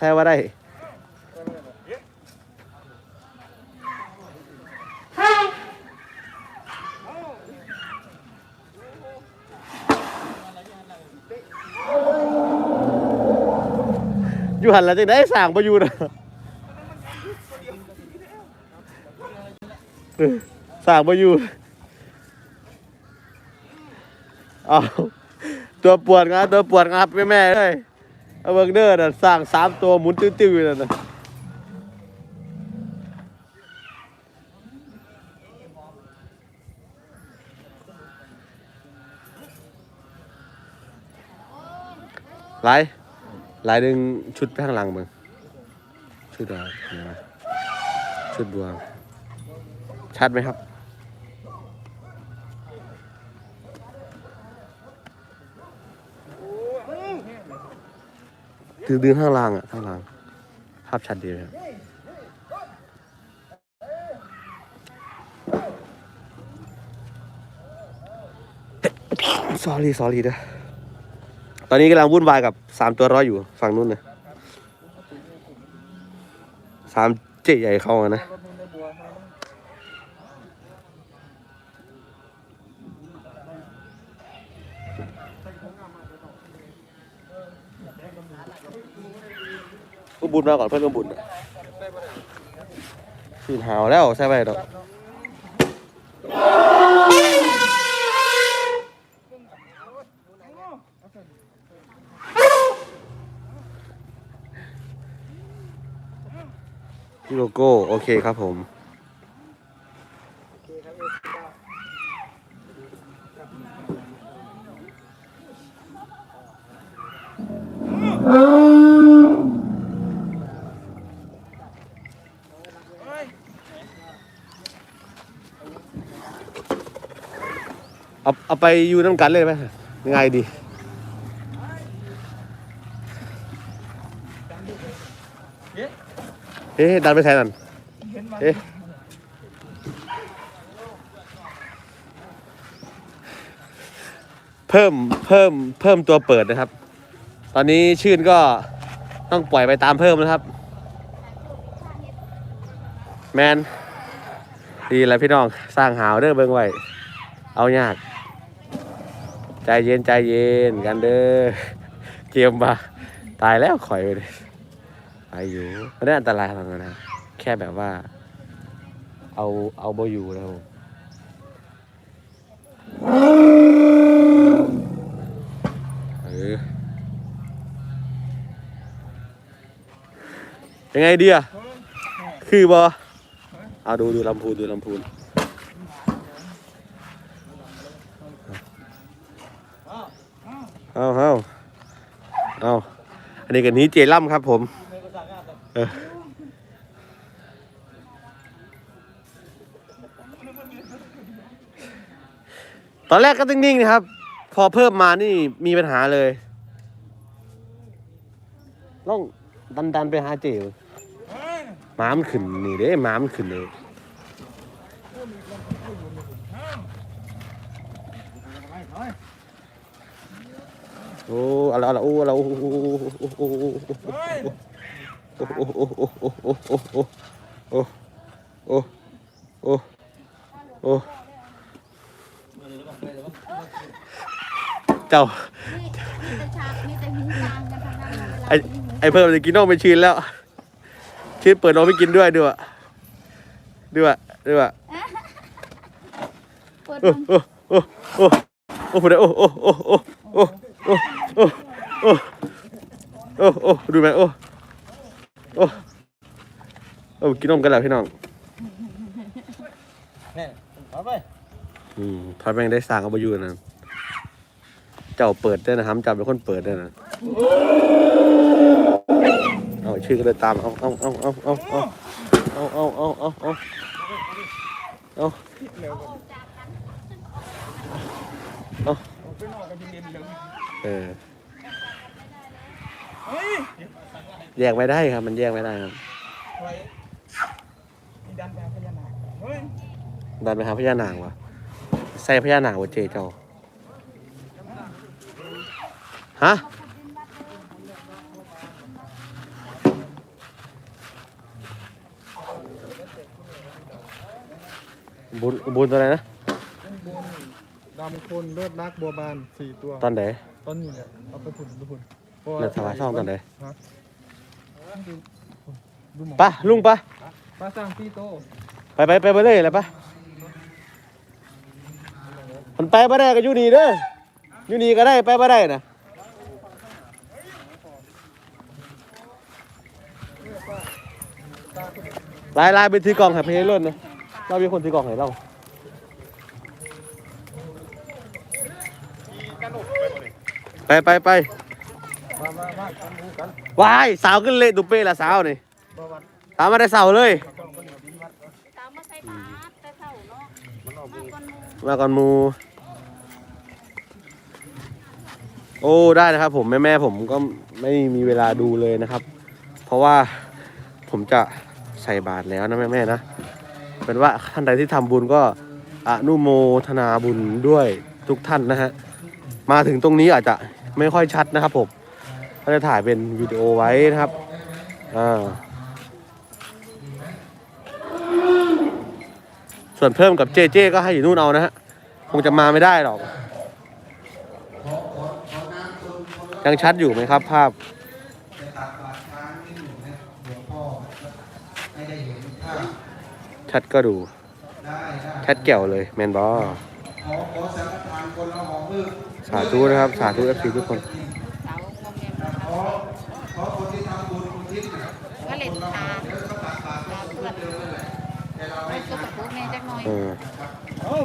แท้ว่าได้อยู่หันแล้วจะได้สางไปอยู่นสางไปอยู่เอาตัวปวดงาตัวปวดงาบแม่แม่เลย เอาเบิกเด้อน่ะสร้างสามตัวหมุนตื้อๆนั่น่ะหลายหลายดึงชุดไปข้างหลังมึงชุดอะไรชุดบัวชัดไหมครับ คือดึงข้างล่างอะข้างล่าง ภาพชัดดีครับสอรี่สอรี่เด้อตอนนี้กำลังวุ่นวายกับสามตัวร้อยอยู่ฝั่งนู้นนะสามเจ๊ใหญ่เข้ามานะ ญมาก่อนเพื่อนร่บุญขึ้นหาวแล้วใช่ไหมดอกพี่โลโก้ โอเคครับผม ไปอยู่น้ำกันเลยไหมยังไงดีเฮ้ดันไปใช่นั่นเฮ้เพิ่มเพิ่มเพิ่มตัวเปิดนะครับ ตอนนี้ชื่นก็ต้องปล่อยไปตามเพิ่มนะครับ แมนดีแล้วพี่น้องสร้างหาวเด้อเบิ่งไว้เอายาก ใจเย็นใจเย็นกันเด้อเกมมาตายแล้วข่อยไปเลยอายุไม่ได้อันตรายขนาดนะแค่แบบว่า เอาเอาโบอยู่แล้วยังไงดีอะคือบอเอาดูดูลำพูนดูลำพูน เอาเอาเอาอันนี้กับนี้เจล่ำครับผมตอนแรกก็นิ่งๆนะครับ พอเพิ่มมานี่มีปัญหาเลยต้องดันๆไปหาเจ๋อม้ามขึ้นนี่เด้หมามขึ้นเลย โอ้อะไรอะไรโอ้อะไรโอ้โอ้โอ้โอ้โอ้เจ้าไอไอเพิ่มจะกินนอกไปชินแล้วชินเปิดนอกไม่กินด้วยด้วยด้วยด้วยโอ้โอ้โอ้โอ้โอ้โอ้โอ้โอ้ โอ้โอ้โอ้โอ้โอ้ดูไหมโอ้โอ้โอ้กินนมกันแล้วพี่น้องนี่เอาไปอืมพอแม่งได้สร้างเอาไปอยู่นั่นเจ้าเปิดได้นะครับจ้าเป็นคนเปิดได้นะเอาชื่อก็เลยตามเอาเอาเอาเอาเอาเอาเอาเอาเอาเอาเอาเอาไปนอกกัน เออแยกไม่ได้ครับ มันแยกไม่ได้ครับดันแบบครันไปหาพญานาคว่ะใส่พญานาควะเจเจ้าฮะบุญบุญตัวอะไรนะดำคนเลิศรักบัวบานสี่ตัว ตอนไหน ต้นนี้เนี่ยเอาไปผุนดูผุนเพราะในถวายช่องตอนไหนฮะดูดูหมอไปะลุงไปะปลาสร้างตีโตไปไปไปไปเลยเลยปะมันไปไม่ได้ก็อยู่นี่เด้ออยู่นี่ก็ได้ไปไม่ได้นะลายลายไปถือกล่องให้เพลรุ่นนะเรามีคนถือกล่องให้เรา ไปไปไปมามามากันดูกันวายสาวขึ้นเลยตุเป้ละสาวนี่ประวัติสาวมาได้สาวเลยกล้องคนเดียวดีวัดตามมาใส่บาตรแต่เช้าเนาะมันออกมาก่อนหมู่มาก่อนหมูโอ้ได้นะครับผมแม่แม่ๆผมก็ไม่มีเวลาดูเลยนะครับ เพราะว่าผมจะใส่บาตรแล้วนะแม่แม่ๆนะเป็นว่าท่านใดที่ทำบุญก็อนุโมทนาบุญด้วยทุกท่านนะฮะมาถึงตรงนี้อาจจะ ไม่ค่อยชัดนะครับผมก็จะถ่ายเป็นวิดีโอไว้นะครับอ่าส่วนเพิ่มกับเจเจก็ให้อยู่นู่นเอานะฮะคงจะมาไม่ได้หรอก ยังชัดอยู่ไหมครับภาพชัดก็ดูชัดแก้วเลยแมนบอ สาธุนะครับ สาธุเอฟซีทุกคนสาวงอมแงมนะคะก็เล่นทานตามเพื่อนไม่ก็ตะปูแม่จักหน่อยเออ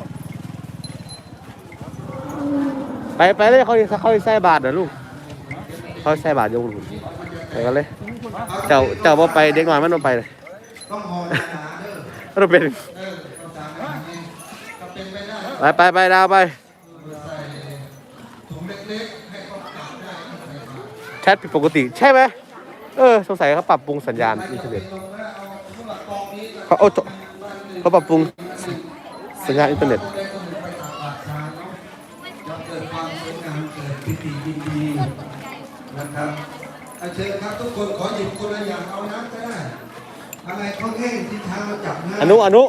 ไปไปเลยเขาเขาใส่บาทเหรอลูกเขาใส่บาทโยงหุ่นไปกันเลยเจ้าเจ้าว่าไปเด็กหน่อยมันมาไปเลยต้องมองหนาเด้อเราเป็น ไปได้ไปไปไปดาวไปใส่ถุงเล็กๆให้เขาจับได้แชทผิดปกติใช่ไหมเออสงสัยเขาปรับปรุงสัญญาณอินเทอร์เน็ตเขาเอาเขาปรับปรุงสัญญาณอินเทอร์เน็ตจะเกิดความสวยงามเกิดพิธียินดีนะครับเอาเชิญครับทุกคนขอหยิบคนละอย่างเอาน้ำก็ได้อะไรข้าวแห้งที่ทางเราจับง่ายอนุอนุ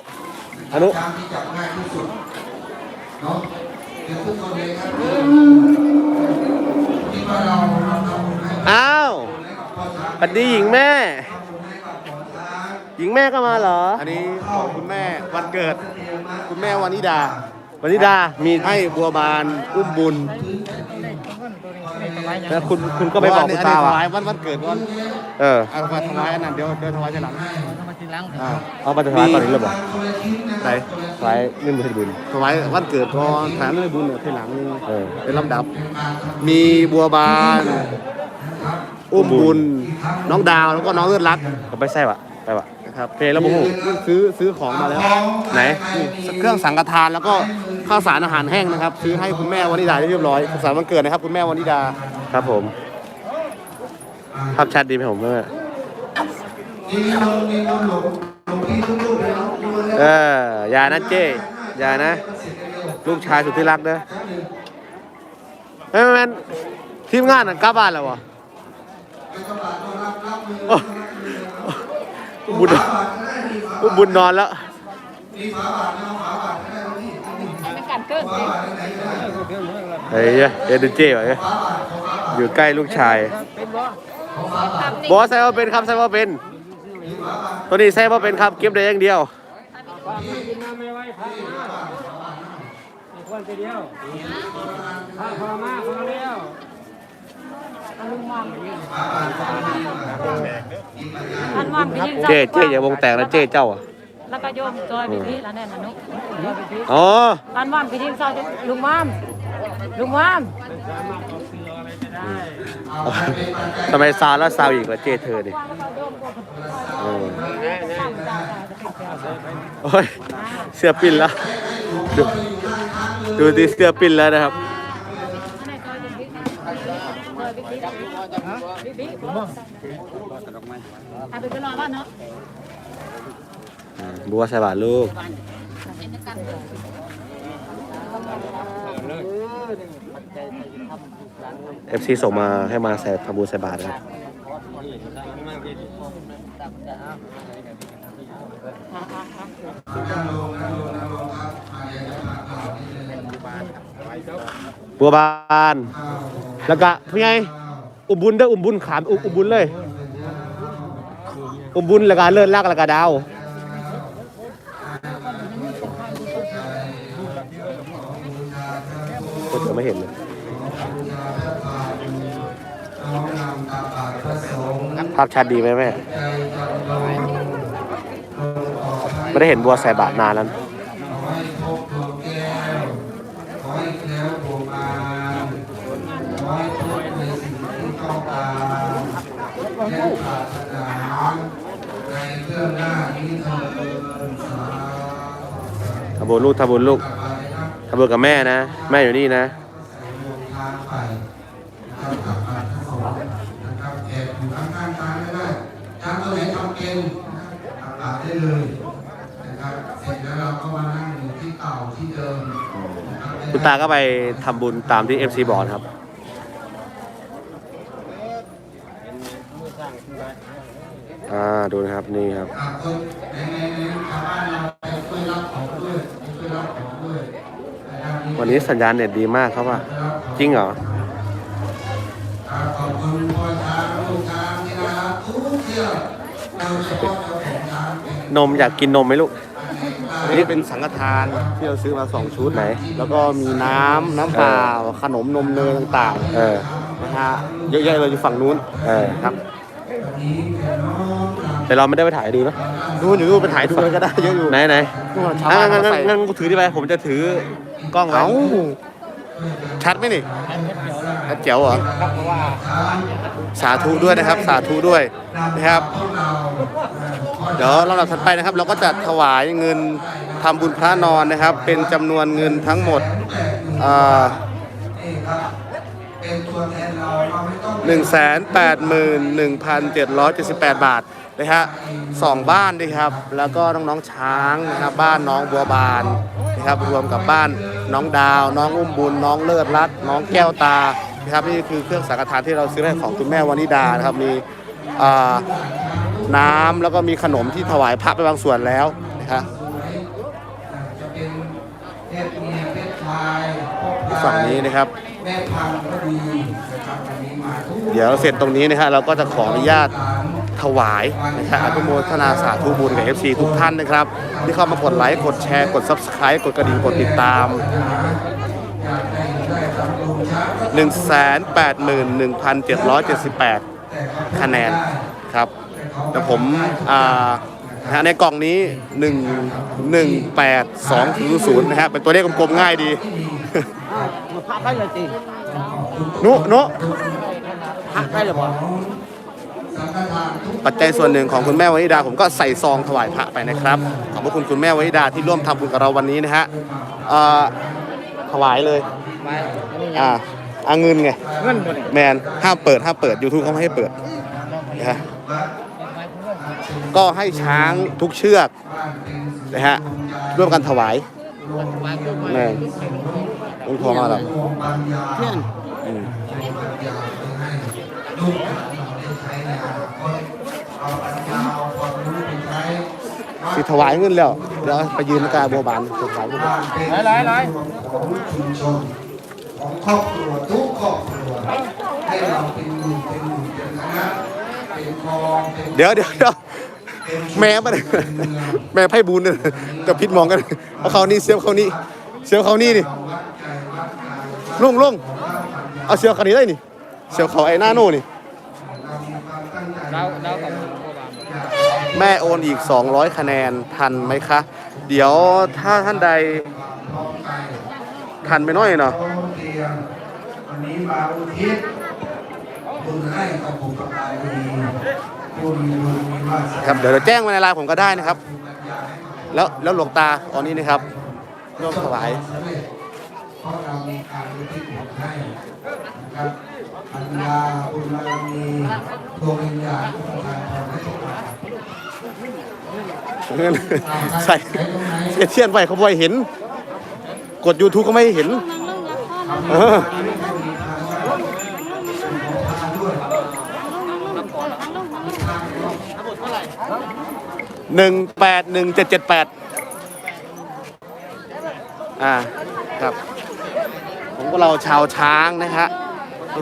อนุชามที่จับง่ายที่สุดเนาะเดี๋ยวทุกคนเลยครับที่ว่าเราเราทำบุญให้กับอ้าวให้กับพ่อช้างสวัสดีหญิงแม่ทำบุญให้กับพ่อช้างหญิงแม่ก็มาเหรอ อันนี้ของคุณแม่วันเกิด คุณแม่วานิดา วันนี้ดา มีให้บัวบานอุ้มบุญ แล้วคุณคุณก็ไปบอกคุณตาถว่ะวายวันวันเกิดวันเออเอามาถวายอันนั้นเดี๋ยวเดี๋ยวถวายทีหลังอ่าเอามาจะถวายตอนนี้เลยบอก ไหนถวายเงินบุญบุญ ถวายวันเกิดพอถามเรื่องบุญเนี่ยทีหลังเออ เป็นลำดับ มีบัวบานอุ้มบุญ น้องดาวแล้วก็น้องเลือดรักก็ไปใส่วะไปวะ นะครับเพลงแล้วโมโหซื้อซื้อของมาแล้ว ไหน เครื่องสังฆทานแล้วก็ข้าวสารอาหารแห้งนะครับ ซื้อให้คุณแม่วานิดาเรียบร้อยสุขสันต์วันเกิดนะครับ คุณแม่วานิดา ครับผม ภาพชัดดีไหมผมแม่มีนมมีนมหลงหลงพี่ทุกลูกเลย เนาะดูแลเอออย่านะเจ้อย่านะ ลูกชายสุดที่รักเด้อแม่แม่นทีมงานน่ะกลับบ้านแล้ววะโอ้บุญบุญนอนแล้วเป็นการเกิดเลยเฮ้ยเอ็นดูเจ้วะเอ้ยอยู่ใกล้ลูกชายทำนี่บอสใส่ว่าเป็นครับใส่ว่าเป็น ตัวนี้ใส่ว่าเป็นครับเก็บได้อย่างเดียว อันวันไปยิงเจ้เจ้อย่าวงแตกนะเจ้เจ้าอะแล้วก็โยมจอยไปที่แล้วแน่นอนุจอยไปที่อ๋ออันวันไปยิงเศร้าลุงมามลุงมามทำไมซาวแล้วซาวอีกละเจ้เธอดิเออ โอ้ยเสื้อปิ้นแล้วดูดูดิเสื้อปิ้นแล้วนะครับบัวใส่บาทลูกเอฟซีส่งมาให้มาใส่ทำบุญใส่บาทนะครับ นั่งลนลักงลเวพาข่านิดบานแล้วก็ไงอุบุญเด้ออุบุญขามอุบุญเลย อุบุญแล้วก็เลิศลากแล้วก็ดาว โคตรไม่เห็นเลยภาพชัดดีไหมแม่ ไม่ได้เห็นบัวใส่บาตรนานแล้วขอให้พบบนสิ่งที่ต้องการและปรารถนาในเรื่องหน้านี้เถิดสาธุทำบุญลูกทำบุญลูกทับทำบุญกับแม่นะ แม่อยู่นี่นะทางไปนะครับกลับมาทั้งสองนะครับแอบอยู่ข้างๆทางได้ทางตัวไหนทำเป็นนะครับกลับได้เลยนะครับเสร็จแล้วเราก็มานั่งอยู่ที่เก่าที่เดิมนะ คุณตาก็ไปทำบุญตามที่ FC บอกนะครับ อ่าดูนะครับนี่ครับ อ่าคนในในในชาวบ้านเราไปช่วยรับของด้วยไปช่วยรับของด้วยนะครับวันนี้สัญญาณเน็ตดีมากครับว่าจริงเหรอ อ่าขอบคุณพ่อช้างลูกช้างที่น่ารักทุกเที่ยวโดยเฉพาะเจ้าของช้างเป็น นมอยากกินนมไหมลูก นี่เป็นสังฆทานที่เราซื้อมาสองชุดไหน แล้วก็มีน้ำน้ำเปล่าขนมนมเนยต่างเออ ๆนะฮะเยอะแยะเลยอยู่ฝั่งนู้นเออ ครับแต่เราไม่ได้ไปถ่ายดูนะนู้นอยู่นู้นไปถ่ายดูเลยก็ได้เยอะอยู่ไหนไหนนู่นชาวอะบ้านงั้นเขางั้นใส่งั้นกูถือที่ไปผมจะถือกล้องไว้เอ้าชัดไหมนี่ชัดเจ๋วเหรอ สาธุด้วยนะครับ สาธุด้วยนะครับ เดี๋ยวลำดับถัดไปนะครับ เราก็จะถวายเงินทำบุญพระนอนนะครับ เป็นจำนวนเงินทั้งหมดหนึ่งแสนแปดหมื่นหนึ่งพันเจ็ดร้อยเจ็ดสิบแปดบาทนะฮะสองบ้านนะครับ แล้วก็น้องๆช้างนะครับบ้านน้องบัวบานนะครับรวมกับบ้านน้องดาว น้องอุ้มบุญ น้องเลิศรัตน้องแก้วตา นะครับนี่คือเครื่องสังฆทานที่เราซื้อให้ของคุณแม่วานิดานะครับมีน้ำแล้วก็มีขนมที่ถวายพระไปบางส่วนแล้วนะครับฝั่งนี้นะครับแม่พันธุ์ก็ดีนะครับวันนี้มาเดี๋ยวเสร็จตรงนี้นะฮะเราก็จะขออนุญาตถวายนะครับอนุโมทนาสาธุบุญกับ FC ทุกท่านนะครับ ที่เข้ามากดไลค์กดแชร์กด Subscribe กดกระดิ่งกดติดตาม 181,778 คะแนนครับแต่ผมอ่านะฮะในกล่องนี้ 1 1 8 2 0 0นะฮะเป็นตัวเลขกลมๆง่ายดีพระไปเลยสินุนุพระไปเลยบ่ปัจจัยส่วนหนึ่งของคุณแม่วนิดาผมก็ใส่ซองถวายพระไปนะครับ ขอบพระคุณคุณแม่วนิดาที่ร่วมทำบุญกับเราวันนี้นะฮะเอ่อถวายเลย ไปอันนี้ยังอ่าอาเงินไง เงินบ่นี่แมนห้ามเปิดห้ามเปิด YouTube เขาไม่ให้เปิดนะฮะก็ให้ช้างทุกเชือกนะฮะร่วมกันถวายแม่ อุ้ยพอมากแล้วเพื่อนอืมลูกหลานเราได้ใช้ในอนาคตเอาปัญญาเอาความรู้ไปใช้สิถวายเงินแล้วเดี๋ยวไปยืนกาบัวบานถวายเงินบ้านเป็นหลายหลาย ครอบครัวทุกครอบครัวให้เราเป็นหมู่เป็นหมู่เป็นคณะเป็นกองเป็นเดี๋ยวเดี๋ยวเดี๋ยวแม่มาเลยแม่ไพ่บุญเนี่ยจะพิดมองกันเอาเขานี่เสียบเขานี่เสียบเขานี่นี่ลุงลุงเอาเสียบเขานี่ได้นี่เสียบเขาไอ้หน้าโน่นี่เราเรากับแม่โอนอีก 200 คะแนนทันไหมคะ เดี๋ยวถ้าท่านใด ทันไปหน้อยเนาะโรงเรียนวันนี้มาอุทิศบุญให้กับบุพการีผู้มีบุญมีวาสนาครับเดี๋ยวจะแจ้งมาในไลน์ผมก็ได้นะครับ แล้วแล้วหลวงตาตอนนี้นะครับร่วมถวายเพราะเรามีการอุทิศบุญให้นะครับปัญญาบุญบารมีดวงวิญญาณของการทำให้ทุกคนเงินใส่เสียเทียนไปเขาบ่อยเห็น กด YouTube ก็ไม่เห็นเออหนึ่งแปดหนึ่งเจ็ดเจ็ดแปดอ่าครับพวกเราชาวช้างนะฮะ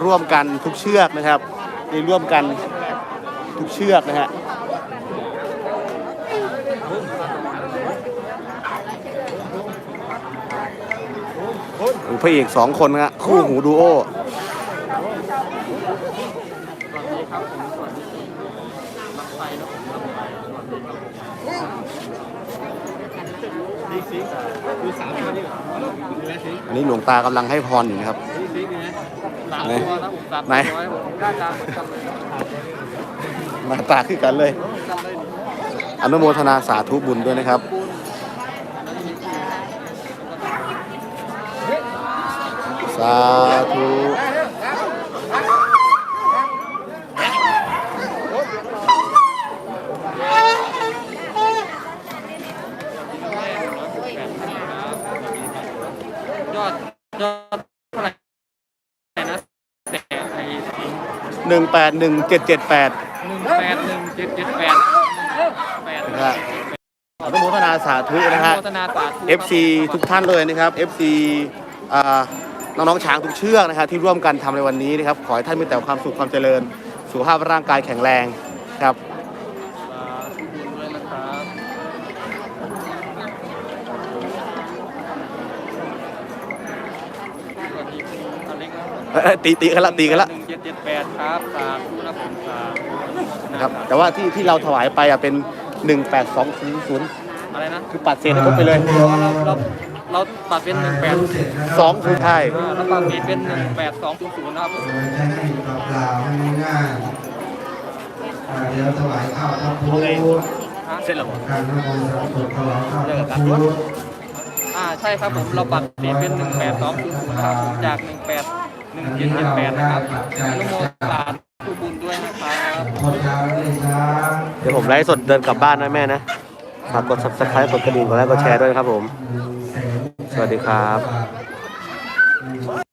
ร่วมกันทุกเชือกนะครับนี่ร่วมกันทุกเชือกนะฮะ ดูพระเอกสองคนนะฮะคู่หูดูโออันนี้หลวงตากำลังให้พรอยู่นะครับไหนไหนหน้าตาขึ้นกันเลย อนุโมทนาสาธุบุญด้วยนะครับ สาธุยอดยอดเท่าไหร่นะแต่ไอ้หนึ่งแปดหนึ่งเจ็ดเจ็ดแปดหนึ่งแปดหนึ่งเจ็ดเจ็ดแปดแปดนะฮะอนุโมทนาสาธุนะฮะโฆษณาสาธุ FC ทุกท่านเลยนะครับ FC อ่า น้องๆช้างทุกเชือกนะครับที่ร่วมกันทำในวันนี้นะครับขอให้ท่านมีแต่ความสุขความเจริญ สุขภาพร่างกายแข็งแรงครับสาธุบุญด้วยนะครับสวัสดีคุณอเล็กนะเอ้ยตีตีกันละตีกันละหนึ่งเจ็ดเจ็ดแปดครับสาธุนะผมสาธุนะครับแต่ว่าที่ที่เราถวายไปอะเป็น18200อะไรนะคือปัดเศษครบไปเลยเรา เราเราตัดเป็นหนึ่งแปด2คือไทยแล้วตัดสีเป็นหนึ่งแปดสองศูนย์ศูนย์นะครับผมโดยใช้ให้อยู่เปล่าๆให้ง่ายๆอ่าเดี๋ยวถวายข้าวพระพุทธเสร็จแล้วการนโมสามจบถวายข้าวพระพุทธอ่าใช่ครับผมเราปัดสีเป็นหนึ่งแปดสองศูนย์ศูนย์ครับผมจากหนึ่งแปดหนึ่งเจ็ดเจ็ดแปดนะครับอนุโมทนาทุบุญด้วยนะครับคนยาวเลยช้างเดี๋ยวผมไลฟ์สดเดินกลับบ้านนะแม่นะฝากกด subscribe กดกระดิ่งกดไลค์กดแชร์ด้วยนะครับผม สวัสดีครับ